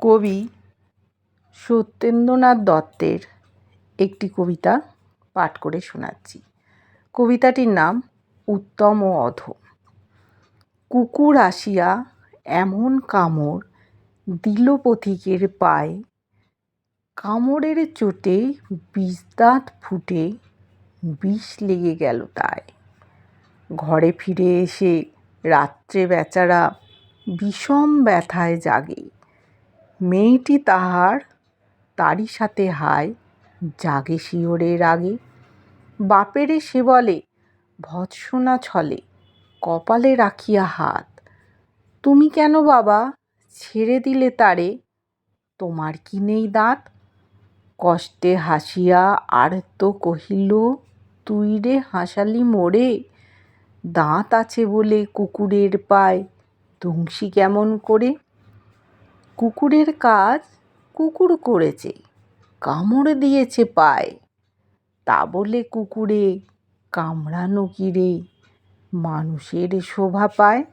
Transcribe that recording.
কবি সত্যেন্দ্রনাথ দত্তের একটি কবিতা পাঠ করে শোনাচ্ছি। কবিতাটির নাম উত্তম ও অধম কুকুর আসিয়া এমন কামড় দিল পথিকের পায়ে। কামড়ের চোটে বিষ দাঁত ফুটে বিষ লেগে গেল তাই ঘরে ফিরে এসে রাত্রে বেচারা বিষম ব্যথায় জাগে। মেয়েটি তাহার, তারই সাথে হায়, জাগে শিহরে রাগে বাপেরে সে বলে, ভৎসনা ছলে, কপালে রাখিয়া হাত। তুমি কেন বাবা, ছেড়ে দিলে তারে? তোমার কি নেই দাঁত? কষ্টে হাসিয়া আর তো কহিল, তুই রে হাসালি মোরে? দাঁত আছে বলে কুকুরের পায় দংশি কেমন করে? কুকুরের কাজ কুকুর করেছে, কামড় দিয়েছে পায়। তা বলে কুকুরে কামড়ানো কিরে মানুষের শোভা পায়?